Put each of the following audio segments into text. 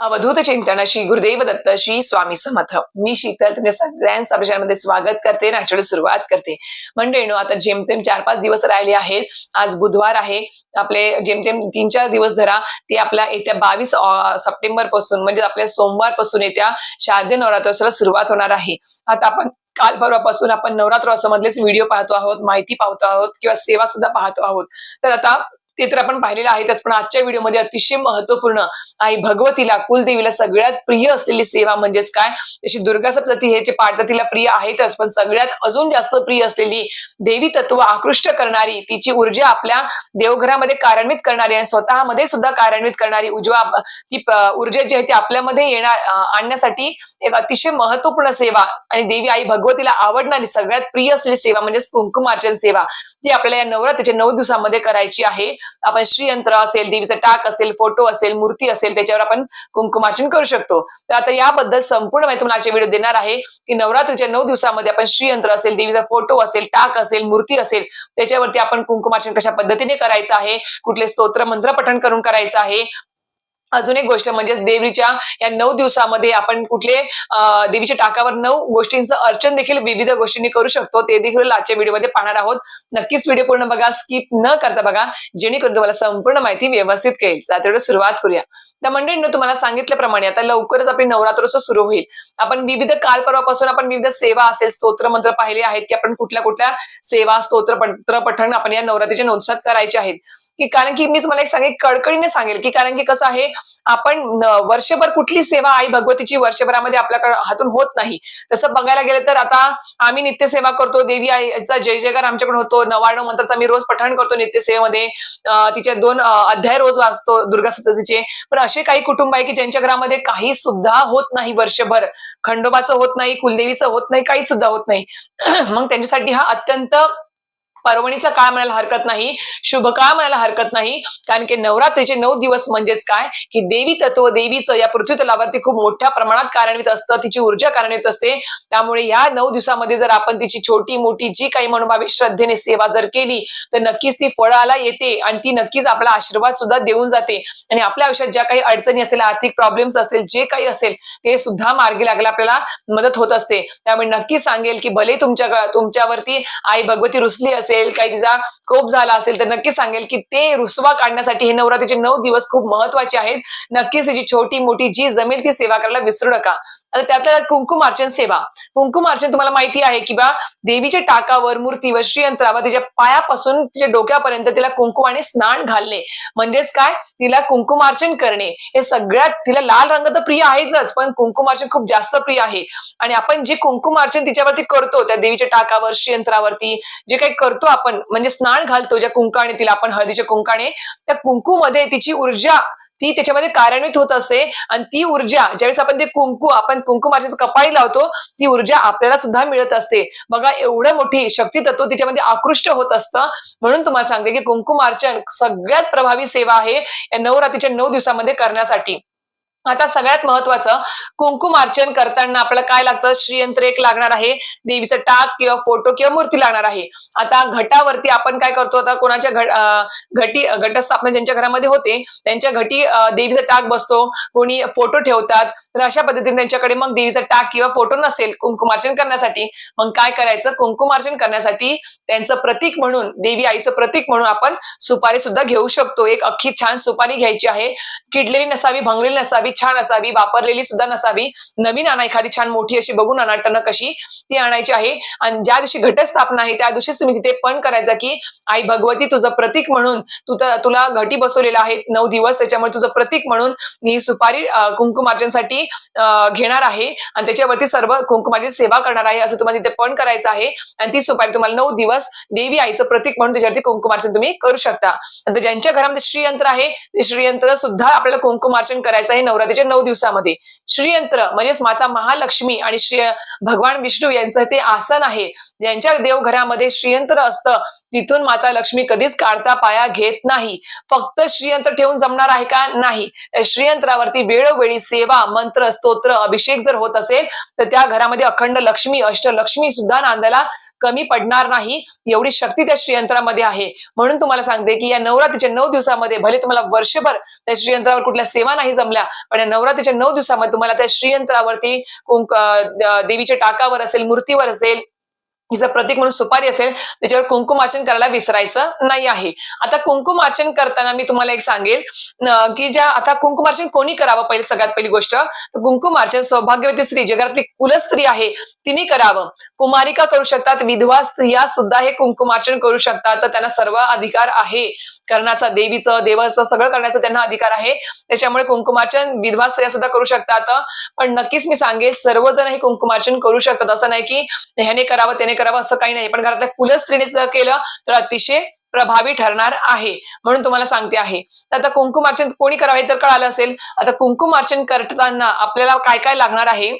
अवधूत चिंतन श्री गुरुदेव दत्त श्री स्वामी समर्थ. मी शीतल तुमच्या सगळ्यांचं आपल्या स्वागत करते नॅचरल सुरुवात करते. म्हणजे आता जेमतेम चार पाच दिवस राहिले आहेत. आज बुधवार आहे. आपले जेमतेम तीन चार दिवस धरा. ते आपल्या येत्या बावीस सप्टेंबरपासून म्हणजे आपल्या सोमवारपासून येत्या शारदीय नवरात्रोत्सवाला सुरुवात होणार आहे. आता आपण काल परवापासून आपण नवरात्रोत्सवामधलेच व्हिडिओ पाहतो आहोत माहिती पाहतो आहोत किंवा सेवा सुद्धा पाहतो आहोत. तर आता ते तर आपण पाहिलेलं आहेतच पण आजच्या व्हिडिओमध्ये अतिशय महत्त्वपूर्ण आणि भगवतीला कुलदेवीला सगळ्यात प्रिय असलेली सेवा म्हणजेच काय? तशी दुर्गा सप्तती हे जे पाठ तिला प्रिय आहेतच पण सगळ्यात अजून जास्त प्रिय असलेली देवी तत्व आकृष्ट करणारी तिची ऊर्जा आपल्या देवघरामध्ये कार्यान्वित करणारी आणि स्वतःमध्ये सुद्धा कार्यान्वित करणारी उजवा ती ऊर्जा जी आहे ती आपल्यामध्ये येणार आणण्यासाठी एक अतिशय महत्त्वपूर्ण सेवा आणि देवी आई भगवतीला आवडणारी सगळ्यात प्रिय असलेली सेवा म्हणजेच कुंकुमार्चन सेवा ती आपल्याला या नवरात्रीच्या नऊ दिवसामध्ये करायची आहे. आपण श्रीयंत्र असेल देवीचं टाक असेल फोटो असेल मूर्ती असेल त्याच्यावर आपण कुंकुमार्चन करू शकतो. तर आता याबद्दल संपूर्ण माहिती तुम्हाला आजच्या व्हिडिओ देणार आहे की नवरात्रीच्या नऊ दिवसामध्ये आपण श्रीयंत्र असेल देवीचा फोटो असेल टाक असेल मूर्ती असेल त्याच्यावरती आपण कुंकुमार्चन कशा पद्धतीने करायचं आहे कुठले स्तोत्र मंत्र पठण करून करायचं आहे अजून एक गोष्ट म्हणजेच देवीच्या या नऊ दिवसामध्ये आपण कुठले देवीच्या टाकावर नऊ गोष्टींचं अर्चन देखील विविध गोष्टींनी करू शकतो ते देखील आजच्या व्हिडिओमध्ये पाहणार आहोत. नक्कीच व्हिडिओ पूर्ण बघा स्किप न करता बघा जेणेकरून तुम्हाला संपूर्ण माहिती व्यवस्थित कळेल. तर तेवढं सुरुवात करूया. त्या मंडळींनो तुम्हाला सांगितल्याप्रमाणे आता लवकरच आपली नवरात्रोत्सव सुरू होईल. आपण विविध काल परवापासून आपण विविध सेवा असेल स्तोत्र मंत्र पाहिले आहेत की आपण कुठल्या कुठल्या सेवा स्तोत्र मंत्र पठण आपण या नवरात्रीच्या नोंदसात करायचे आहेत. की कारण की मी तुम्हाला एक सांगेल कडकडीने सांगेल की कारण की कसं आहे आपण वर्षभर कुठली सेवा आई भगवतीची वर्षभरामध्ये आपल्याकडे हातून होत नाही. तसं बघायला गेलं तर आता आम्ही नित्यसेवा करतो देवी आईचा जय जयकार आमच्याकडे होतो नवाण्णव मंत्राचा आम्ही रोज पठण करतो नित्यसेवेमध्ये. अं, तिचे दोन अध्याय रोज वाचतो दुर्गा सप्ततीचे. पण असे काही कुटुंब आहे की ज्यांच्या घरामध्ये काही सुद्धा होत नाही वर्षभर. खंडोबाचं होत नाही कुलदेवीचं होत नाही काही सुद्धा होत नाही. मग त्यांच्यासाठी हा अत्यंत पर्वणीचा काळ म्हणायला हरकत नाही शुभ काळ म्हणायला हरकत नाही. कारण की नवरात्रीचे नऊ दिवस म्हणजेच काय? की देवी तत्व देवीचं या पृथ्वी तलावरती खूप मोठ्या प्रमाणात कार्यान्वित असतं तिची ऊर्जा कार्यान्वित असते. त्यामुळे या नऊ दिवसामध्ये जर आपण तिची छोटी मोठी जी काही मनोभावी श्रद्धेने सेवा जर केली तर नक्कीच ती फळाला येते आणि ती नक्कीच आपला आशीर्वाद सुद्धा देऊन जाते. आणि आपल्या आयुष्यात ज्या काही अडचणी असेल आर्थिक प्रॉब्लेम्स असेल जे काही असेल ते सुद्धा मार्गी लागला आपल्याला मदत होत असते. त्यामुळे नक्की सांगेल की भले तुमच्या तुमच्यावरती आई भगवती रुसली असेल असेल काही तिचा कोप झाला असेल तर नक्की सांगेल की ते रुसवा काढण्यासाठी हे नवरात्रीचे नऊ दिवस खूप महत्त्वाचे आहेत. नक्कीच तिची छोटी मोठी जी जमेल ती सेवा करायला विसरू नका. त्यातल्या कुंकुमार्चन सेवा. कुंकुमार्चन तुम्हाला माहिती आहे की बा देवीच्या टाकावर मूर्तीवर श्रीयंत्रावर तिच्या पायापासून तिच्या डोक्यापर्यंत तिला कुंकुमाने स्नान घालणे. म्हणजेच काय? तिला कुंकुमार्चन करणे. हे सगळ्यात तिला लाल रंग तर प्रिय आहेच पण कुंकुमार्चन खूप जास्त प्रिय आहे. आणि आपण जे कुंकुमार्चन तिच्यावरती करतो त्या देवीच्या टाकावर श्रीयंत्रावरती जे काही करतो आपण म्हणजे स्नान घालतो ज्या कुंकाने तिला आपण हळदीच्या कुंकाने त्या कुंकूमध्ये तिची ऊर्जा ती त्याच्यामध्ये कार्यान्वित होत असते आणि ती ऊर्जा ज्यावेळेस आपण ते कुंकू आपण कुंकुमार्चन कपाळी लावतो ती ऊर्जा आपल्याला सुद्धा मिळत असते. बघा एवढं मोठी शक्ती तत्व तिच्यामध्ये आकृष्ट होत असतं. म्हणून तुम्हाला सांगते की कुंकुमार्चन सगळ्यात प्रभावी सेवा आहे या नवरात्रीच्या नऊ दिवसामध्ये करण्यासाठी. आता सगळ्यात महत्वाचं कुंकुमार्चन करताना आपल्याला काय लागतं? श्रीयंत्र एक लागणार आहे देवीचं टाक किंवा फोटो किंवा मूर्ती लागणार आहे. आता घटावरती आपण काय करतो? आता कोणाच्या घट घटी घटस्थापना ज्यांच्या घरामध्ये होते त्यांच्या घटी देवीचा टाक बसतो. कोणी फोटो ठेवतात तर अशा पद्धतीने त्यांच्याकडे मग देवीचा टाक किंवा फोटो नसेल कुंकुमार्चन करण्यासाठी मग काय करायचं? कुंकुमार्चन करण्यासाठी त्यांचं प्रतीक म्हणून देवी आईचं प्रतीक म्हणून आपण सुपारी सुद्धा घेऊ शकतो. एक अख्खी छान सुपारी घ्यायची आहे. किडलेली नसावी भंगलेली नसावी छान असावी वापरलेली सुद्धा नसावी. नवीन आणा एखादी छान मोठी अशी बघून आणा टणक अशी ती आणायची आहे. आणि ज्या दिवशी घटस्थापना आहे त्या दिवशीच तुम्ही तिथे पण करायचं की आई भगवती तुझं प्रतीक म्हणून तू तर- तुला घटी बसवलेला आहे नऊ दिवस त्याच्यामुळे तुझं प्रतीक म्हणून मी सुपारी कुंकुमार्जनसाठी अं, घेणार आहे. आणि त्याच्यावरती सर्व कुंकुमाची सेवा करणार आहे असं तुम्हाला तिथे पण करायचं आहे. आणि ती सुपारी तुम्हाला नऊ दिवस देवी आईचं प्रतीक म्हणून त्याच्यावरती कुंकुमार्चन तुम्ही करू शकता. ज्यांच्या घरामध्ये श्रीयंत्र आहे ते श्रीयंत्र सुद्धा आपल्याला कुंकुमार्चन करायचं आहे नवरात्र नवरात्रीच्या नऊ दिवसामध्ये. श्रीयंत्र म्हणजेच माता महालक्ष्मी आणि श्री भगवान विष्णू यांचं ते आसन आहे. ज्यांच्या देवघरामध्ये श्रीयंत्र असतं. तिथून माता लक्ष्मी कधीच काढता पाया घेत नाही. फक्त श्रीयंत्र ठेवून जमणार आहे का? नाही. श्रीयंत्रावरती वेळोवेळी सेवा मंत्र स्तोत्र अभिषेक जर होत असेल तर त्या घरामध्ये अखंड लक्ष्मी अष्टलक्ष्मी सुद्धा नांदायला कमी पडणार नाही एवढी शक्ती त्या श्रीयंत्रामध्ये आहे. म्हणून तुम्हाला सांगते की या नवरात्रीच्या नऊ दिवसामध्ये भले तुम्हाला वर्षभर त्या श्रीयंत्रावर कुठल्या सेवा नाही जमल्या पण या नवरात्रीच्या नऊ दिवसामध्ये तुम्हाला त्या श्रीयंत्रावरती कुंक देवीच्या टाकावर असेल मूर्तीवर असेल हिचं प्रतीक म्हणून सुपारी असेल त्याच्यावर कुंकुमार्चन करायला विसरायचं नाही आहे. आता कुंकुमार्चन करताना मी तुम्हाला एक सांगेल की ज्या आता कुंकुमार्चन कोणी करावं पहिले सगळ्यात पहिली गोष्ट? तर कुंकुमार्चन सौभाग्यवती स्त्री जे कुल कुलस्त्री आहे तिने करावं. कुमारिका करू शकतात विधवा स्त्रिया सुद्धा हे कुंकुमार्चन करू शकतात तर त्यांना सर्व अधिकार आहे. करण्याचा देवीचं देवाचं सगळं करण्याचा त्यांना अधिकार आहे. त्याच्यामुळे कुंकुमार्चन विधवा स्त्रिया सुद्धा करू शकतात. पण नक्कीच मी सांगेल सर्वजण हे कुंकुमार्चन करू शकतात. असं नाही की ह्याने करावं त्याने करावं असं काही नाही. पण घरातल्या कुलस्त्रीने जर केलं तर अतिशय प्रभावी ठरणार आहे म्हणून तुम्हाला सांगते आहे. तर आता कुंकुमार्चन कोणी करावे तर कळालं असेल. आता कुंकुमार्चन करताना आपल्याला काय काय लागणार आहे?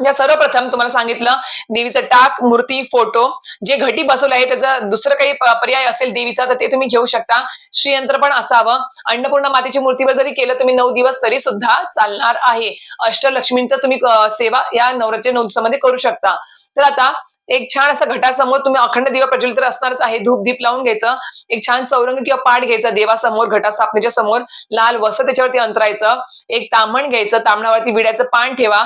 या सर्वप्रथम तुम्हाला सांगितलं देवीचं टाक मूर्ती फोटो जे घटी बसवलं आहे त्याचा दुसरं काही पर्याय असेल देवीचा तर ते तुम्ही घेऊ शकता. श्रीयंत्र पण असावं. अन्नपूर्णा मातेची मूर्तीवर जरी केलं तुम्ही नऊ दिवस तरी सुद्धा चालणार आहे. अष्टलक्ष्मींचा तुम्ही सेवा या नवरात्री नऊ करू शकता. तर आता एक छान असा घटासमोर तुम्ही अखंड दिवा प्रज्वलित तर असणारच आहे. धूप दीप लावून घ्यायचं. एक छान चौरंग किंवा पाठ घ्यायचा देवासमोर घटास्थापनेच्या समोर. लाल वस्त्र त्याच्यावरती अंतरायचं. एक तामण घ्यायचं. तामणावरती विड्याचं पान ठेवा.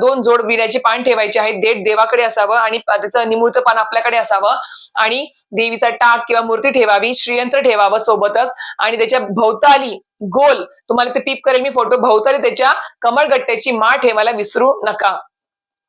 दोन जोड विड्याचे पान ठेवायचे आहेत. देठ देवाकडे असावं आणि त्याचं निमूर्त पान आपल्याकडे असावं. आणि देवीचा टाक किंवा मूर्ती ठेवावी. श्रीयंत्र ठेवावं सोबतच. आणि त्याच्या भोवताली गोल तुम्हाला ते पीप करेल मी फोटो भोवताली त्याच्या कमळगट्ट्याची माळ ठेवायला विसरू नका.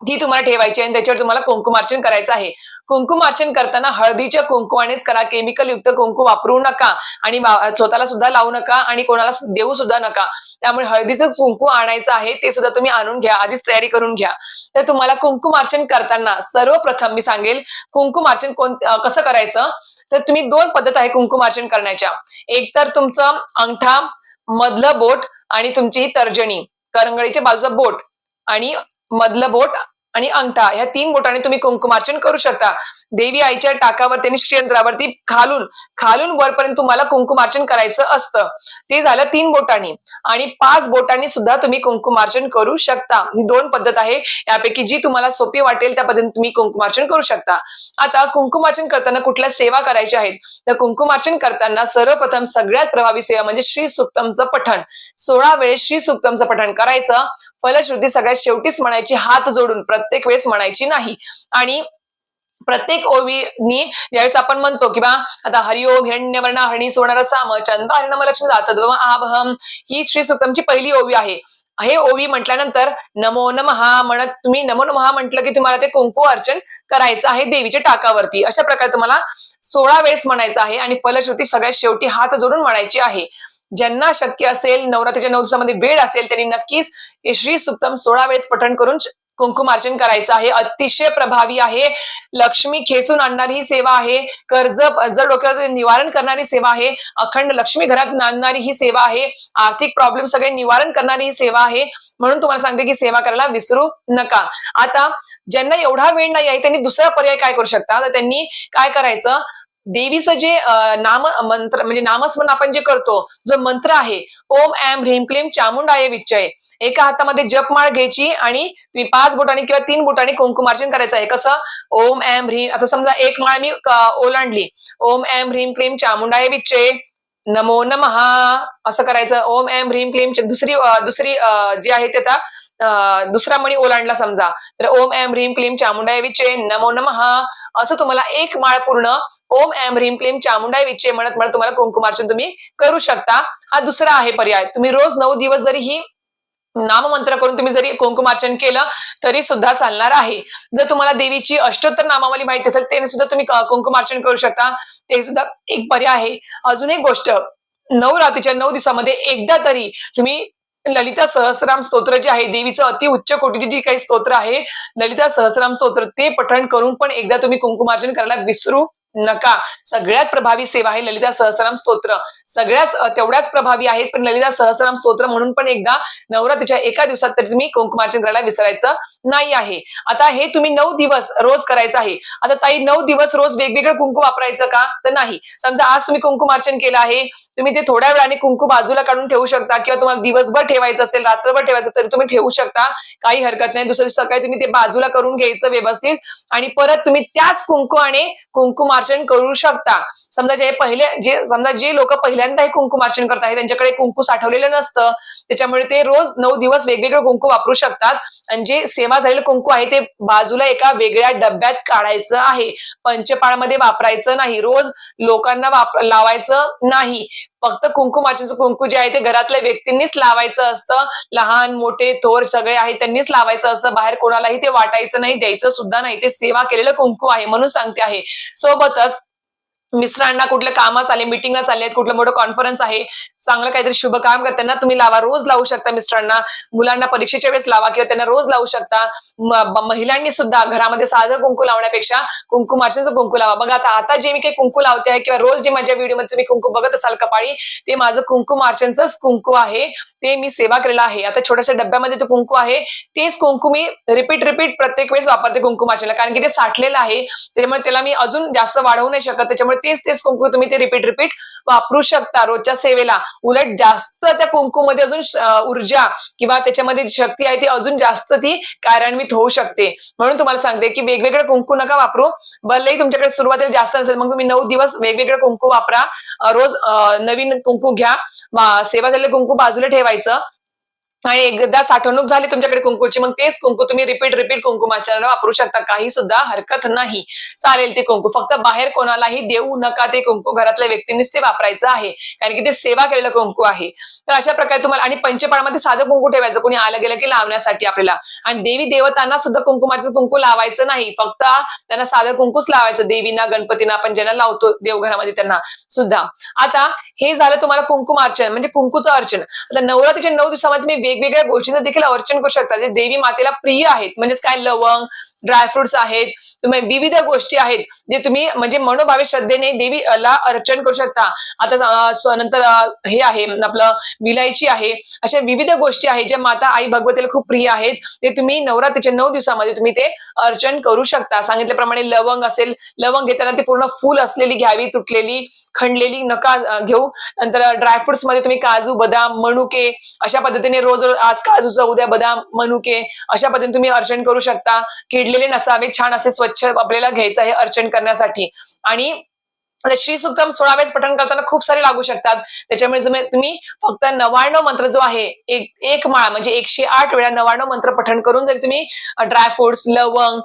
ती तुम्हाला ठेवायची आणि त्याच्यावर तुम्हाला कुंकुमार्चन करायचं आहे. कुंकुमार्चन करताना हळदीच्या कुंकुमानेच करा केमिकल युक्त कुंकू वापरू नका आणि स्वतःला सुद्धा लावू नका आणि कोणाला देऊ सुद्धा नका. त्यामुळे हळदीचं कुंकू आणायचं आहे ते सुद्धा तुम्ही आणून घ्या आधीच तयारी करून घ्या. तर तुम्हाला कुंकुमार्चन करताना सर्वप्रथम मी सांगेल कुंकुमार्चन कोण कसं करायचं? तर तुम्ही दोन पद्धत आहे कुंकुमार्चन करण्याच्या. एक तर तुमचं अंगठा मधलं बोट आणि तुमची ही तर्जनी करंगळीच्या बाजूचा बोट आणि मधलं बोट आणि अंगठा या तीन बोटाने तुम्ही कुंकुमार्चन करू शकता. देवी आईच्या टाकावर त्यांनी श्रीयंत्रावरती खालून खालून वरपर्यंत तुम्हाला कुंकुमार्चन करायचं असतं. ते झालं तीन बोटांनी. आणि पाच बोटांनी सुद्धा तुम्ही कुंकुमार्चन करू शकता. ही दोन पद्धत आहे. यापैकी जी तुम्हाला सोपी वाटेल त्या पद्धतीने तुम्ही कुंकुमार्चन करू शकता. आता कुंकुमार्चन करताना कुठल्या सेवा करायच्या आहेत? तर कुंकुमार्चन करताना सर्वप्रथम सगळ्यात प्रभावी सेवा म्हणजे श्री सुक्तमचं पठण. सोळा वेळेस श्री सुक्तमचं पठण करायचं. फलश्रुती सगळ्यात शेवटीच म्हणायची हात जोडून. प्रत्येक वेळेस म्हणायची नाही. आणि प्रत्येक ओवीनी ज्यावेळेस आपण म्हणतो की बा आता हरिओम हिरण्यवर्ण हरणी सुवर्ण साम चंदा हरिणम लक्ष्मी जातात आभहम ही श्री सुक्तमची पहिली ओवी आहे. हे ओवी म्हटल्यानंतर नमो नमहा म्हणत तुम्ही नमो नमहा म्हटलं की तुम्हाला ते कुंकू अर्चन करायचं आहे देवीच्या टाकावरती. अशा प्रकारे तुम्हाला सोळा वेळेस म्हणायचं आहे आणि फलश्रुती सगळ्यात शेवटी हात जोडून म्हणायची आहे. ज्यांना शक्य असेल नवरात्रीच्या नऊ दिवसामध्ये वेळ असेल त्यांनी नक्कीच श्री सुक्तम सोळा वेळेस पठण करून कुंकुमार्चन करायचं आहे. अतिशय प्रभावी आहे. लक्ष्मी खेचून आणणारी ही सेवा आहे. कर्ज जर डोक्यावर निवारण करणारी सेवा आहे. अखंड लक्ष्मी घरात आणणारी ही सेवा आहे. आर्थिक प्रॉब्लेम सगळे निवारण करणारी ही सेवा आहे. म्हणून तुम्हाला सांगते की सेवा करायला विसरू नका. आता ज्यांना एवढा वेळ नाही आहे त्यांनी दुसरा पर्याय काय करू शकता? तर त्यांनी काय करायचं? देवीचं जे नाम मंत्र म्हणजे नामस्मरण आपण जे करतो जो मंत्र आहे ओम एम ह्रीम क्लीम चामुंडाय विच्चय. एका हातामध्ये जपमाळ घ्यायची आणि तुम्ही पाच बोटांनी किंवा तीन बोटांनी कुंकुमार्चन करायचं. आहे कसं ओम ऍम ह्रीम आता समजा एक माळ मी ओलांडली. ओम ऍम ह्रीम क्लीम चामुंडाय विच्चय. नमो नमहा असं करायचं. ओम ऍम ह्रीम क्लीम दुसरी दुसरी जी आहे ते आता दुसरा मणी ओलांडला समजा. तर ओम एम ह्रीम क्लीम चामुंडाय विच्चे नमो नमहा असं तुम्हाला एक माळ पूर्ण ओम एम ह्रीम क्लीम चामुंडाय विच्चे म्हणत म्हणत तुम्हाला कुंकुमार्चन तुम्ही करू शकता. हा दुसरा आहे पर्याय. तुम्ही रोज नऊ दिवस जरी ही नाममंत्र करून तुम्ही जरी कुंकुमार्चन केलं तरी सुद्धा चालणार आहे. जर तुम्हाला देवीची अष्टोत्तर नामावली माहिती असेल त्याने सुद्धा तुम्ही कुंकुमार्चन करू शकता. ते सुद्धा एक पर्याय आहे. अजून एक गोष्ट. नऊ रात्रीच्या नऊ दिवसामध्ये एकदा तरी तुम्ही ललिता सहस्राम स्तोत्र जे आहे देवीचं अति उच्च कोटीची जी काही स्तोत्र आहे ललिता सहस्राम स्तोत्र ते पठण करून पण एकदा तुम्ही कुंकुमार्जन करायला विसरू नका. सगळ्यात प्रभावी सेवा आहे ललिता सहस्रनाम स्तोत्र. सगळ्याच तेवढ्याच प्रभावी आहेत पण ललिता सहस्रनाम स्तोत्र म्हणून पण एकदा नवरात्रीच्या एका दिवसात तरी तुम्ही कुंकुमार्चन करायला विसरायचं नाही आहे. आता हे तुम्ही नऊ दिवस रोज करायचं आहे. आता ताई नऊ दिवस रोज वेगवेगळं कुंकू वापरायचं का? तर नाही. समजा आज तुम्ही कुंकुमार्चन केलं आहे तुम्ही ते थोड्या वेळाने कुंकू बाजूला काढून ठेवू शकता किंवा तुम्हाला दिवसभर ठेवायचं असेल रात्रभर ठेवायचं तरी तुम्ही ठेवू शकता. काही हरकत नाही. दुसऱ्या दिवशी सकाळी तुम्ही ते बाजूला करून घ्यायचं व्यवस्थित आणि परत तुम्ही त्याच कुंकू आणि कुंकुमार्चन करू शकता. समजा जे पहिले जे समजा जे लोक पहिल्यांदा हे कुंकुमार्चन करत आहेत त्यांच्याकडे कुंकू साठवलेलं नसतं. त्याच्यामुळे ते रोज नऊ दिवस वेगवेगळे कुंकू वापरू शकतात. आणि जे सेवा झालेलं कुंकू आहे ते बाजूला एका वेगळ्या डब्यात काढायचं आहे. पंचपाळमध्ये वापरायचं नाही. रोज लोकांना वापर लावायचं नाही. फक्त कुंकुमार्चनचं कुंकू जे आहे ते घरातल्या व्यक्तींनीच लावायचं असतं. लहान मोठे थोर सगळे आहेत त्यांनीच लावायचं असतं. बाहेर कोणालाही ते वाटायचं नाही द्यायचं सुद्धा नाही. ते सेवा केलेलं कुंकू आहे म्हणून सांगते आहे. सोबतच मिस्टरांना कुठल्या कामात आले मिटिंगला चालले आहेत कुठलं मोठं कॉन्फरन्स आहे चांगलं काहीतरी शुभ काम करताना तुम्ही लावा. रोज लावू शकता मिस्टरांना. मुलांना परीक्षेच्या वेळेस लावा किंवा त्यांना रोज लावू शकता. महिलांनी सुद्धा घरामध्ये साधं कुंकू लावण्यापेक्षा कुंकुमार्चनचं कुंकू लावा. बघा आता आता जे मी काही कुंकू लावते आहे किंवा रोज जे माझ्या व्हिडिओमध्ये तुम्ही कुंकू बघत असाल कपाळी ते माझं कुंकू कुंकुमार्चनचंच कुंकू आहे. ते मी सेवा केलेलं आहे. आता छोट्याशा डब्यामध्ये ते कुंकू आहे. तेच कुंकू मी रिपीट रिपीट प्रत्येक वेळेस वापरते कुंकू मार्चनला कारण की ते साठलेलं आहे. त्याच्यामुळे त्याला मी अजून जास्त वाढवू नाही शकत. त्याच्यामुळे तेच तेच कुंकू तुम्ही ते रिपीट रिपीट वापरू शकता रोजच्या सेवेला. उलट जास्त त्या कुंकूमध्ये अजून ऊर्जा किंवा त्याच्यामध्ये जी शक्ती आहे ती अजून जास्त ती कार्यान्वित होऊ शकते. म्हणून तुम्हाला सांगते की वेगवेगळं कुंकू नका वापरू. भलेही तुमच्याकडे सुरुवातीला जास्त असेल मग तुम्ही नऊ दिवस वेगवेगळं कुंकू वापरा. रोज नवीन कुंकू घ्या. सेवा झालेले कुंकू बाजूला ठेवायचं. आणि एकदा साठवणूक झाली तुमच्याकडे कुंकूची मग तेच कुंकू तुम्ही रिपीट रिपीट कुंकुमाचरण वापरू शकता. काही सुद्धा हरकत नाही. चालेल ते कुंकू. फक्त बाहेर कोणालाही देऊ नका ते कुंकू. घरातल्या व्यक्तींनीच ते वापरायचं आहे. कारण की ते सेवा केलेलं कुंकू आहे. तर अशा प्रकारे तुम्हाला आणि पंचपाळमध्ये साधं कुंकू ठेवायचं. कोणी आलं गेलं की लावण्यासाठी आपल्याला. आणि देवी देवतांना सुद्धा कुंकुमाचं कुंकू लावायचं नाही. फक्त त्यांना साधं कुंकूच लावायचं. देवीना गणपतींना आपण ज्यांना लावतो देवघरामध्ये त्यांना सुद्धा. आता हे झालं तुम्हाला कुंकुम अर्चन म्हणजे कुंकूचं अर्चन. आता नवरात्रीच्या नऊ दिवसामध्ये तुम्ही वेगवेगळ्या गोष्टींचं देखील अर्चन करू शकता. जे देवी मातेला प्रिय आहेत म्हणजेच काय लवंग ड्रायफ्रुट्स आहेत तुम्ही विविध गोष्टी आहेत जे तुम्ही म्हणजे मनोभावे श्रद्धेने देवीला अर्चन करू शकता. आता नंतर हे आहे आपलं विलायची आहे अशा विविध गोष्टी आहेत ज्या माता आई भगवतीला खूप प्रिय आहेत ते तुम्ही नवरात्रीच्या नऊ दिवसामध्ये तुम्ही ते अर्चन करू शकता. सांगितल्याप्रमाणे लवंग असेल लवंग घेताना ते पूर्ण फुल असलेली घ्यावी तुटलेली खणलेली नका घेऊ. नंतर ड्रायफ्रुट्समध्ये तुम्ही काजू बदाम मनुके अशा पद्धतीने रोज आज काजूचा उद्या बदाम मनुके अशा पद्धतीने तुम्ही अर्चन करू शकता. किडलेले नसावे छान असे स्वच्छ आपल्याला घ्यायचं आहे अर्चन करण्यासाठी. आणि श्री सुक्तम सोळा वेळेस पठण करताना खूप सारे लागू शकतात. त्याच्यामुळे तुम्ही फक्त नव्याण्णव मंत्र जो आहे एक एक माळा म्हणजे एकशे आठ वेळा नव्याण्णव मंत्र पठण करून जरी तुम्ही ड्रायफ्रुट्स लवंग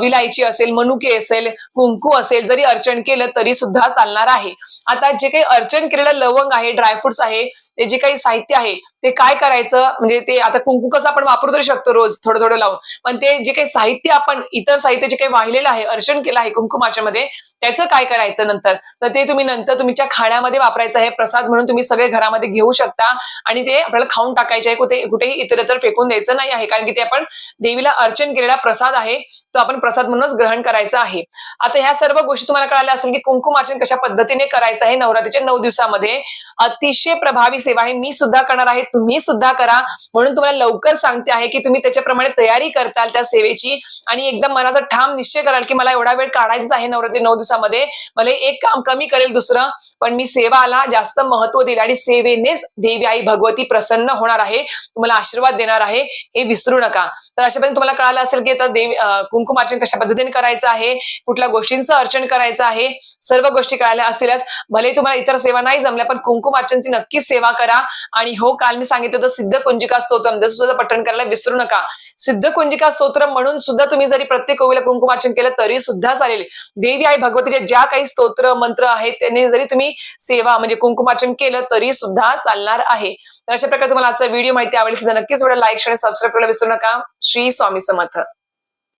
विलायची असेल मनुके असेल कुंकू असेल जरी अर्चन केलं तरी सुद्धा चालणार आहे. आता जे काही अर्चन केलेलं लवंग आहे ड्रायफ्रुट्स आहे ते जे काही साहित्य आहे ते काय करायचं? म्हणजे ते आता कुंकू कसं आपण वापरू तरी शकतो रोज थोडं थोडं लावून. पण ते जे काही साहित्य आपण इतर साहित्य जे काही वाहिलेलं आहे अर्चन केलं आहे कुंकुमाच्यामध्ये त्याचं काय करायचं नंतर? तर ते तुम्ही नंतर तुमच्या खाण्यामध्ये वापरायचं आहे प्रसाद म्हणून तुम्ही सगळे घरामध्ये घेऊ शकता. आणि ते आपल्याला खाऊन टाकायचे आहे कुठे कुठेही इतरत्र फेकून द्यायचं नाही आहे. कारण की ते आपण देवीला अर्चन केलेला प्रसाद आहे तो आपण प्रसाद म्हणूनच ग्रहण करायचा आहे. आता ह्या सर्व गोष्टी तुम्हाला कळाल्या असेल की कुंकुमार्चन कशा पद्धतीने करायचं आहे नवरात्रीच्या नऊ दिवसामध्ये. अतिशय प्रभावी सेवा आहे मी सुद्धा करणार आहे तुम्ही सुद्धा करा. म्हणून तुम्हाला लवकर सांगते आहे की तुम्ही त्याच्याप्रमाणे तयारी करताल त्या सेवेची आणि एकदम मनाचा ठाम निश्चय कराल की मला एवढा वेळ काढायचा आहे नवरात्री नऊ दिवसामध्ये. मला एक काम कमी करेल दुसरं पण मी सेवाला जास्त महत्त्व देईल आणि सेवेनेच देवी आई भगवती प्रसन्न होणार आहे. तुम्हाला आशीर्वाद देणार आहे हे विसरू नका. तर अशा पद्धतीने तुम्हाला कळालं असेल की आता देवी कुंकुमार्चन कशा पद्धतीने करायचं आहे कुठल्या गोष्टींचं अर्चन करायचं आहे सर्व गोष्टी कळायला असतीलच. भले तुम्हाला इतर सेवा नाही जमल्या पण कुंकुमार्चनची नक्कीच सेवा करा. आणि हो काल मी सांगितलं होतं सिद्ध कुंजिका स्तोत्रम. सुद्धा पठण करायला विसरू नका. सिद्ध कुंजिका स्तोत्र म्हणून सुद्धा तुम्ही जरी प्रत्येक ओवीला कुंकुमार्चन केलं तरी सुद्धा चालेल. देवी आई भगवतीचे ज्या काही स्तोत्र मंत्र आहेत त्याने जरी तुम्ही सेवा म्हणजे कुंकुमार्चन केलं तरी सुद्धा चालणार आहे. तर अशा प्रकारे तुम्हाला आजचा व्हिडिओ माहिती आवडली सुद्धा नक्कीच व्हिडिओ लाईक आणि सबस्क्राईब करायला विसरू नका. श्री स्वामी समर्थ.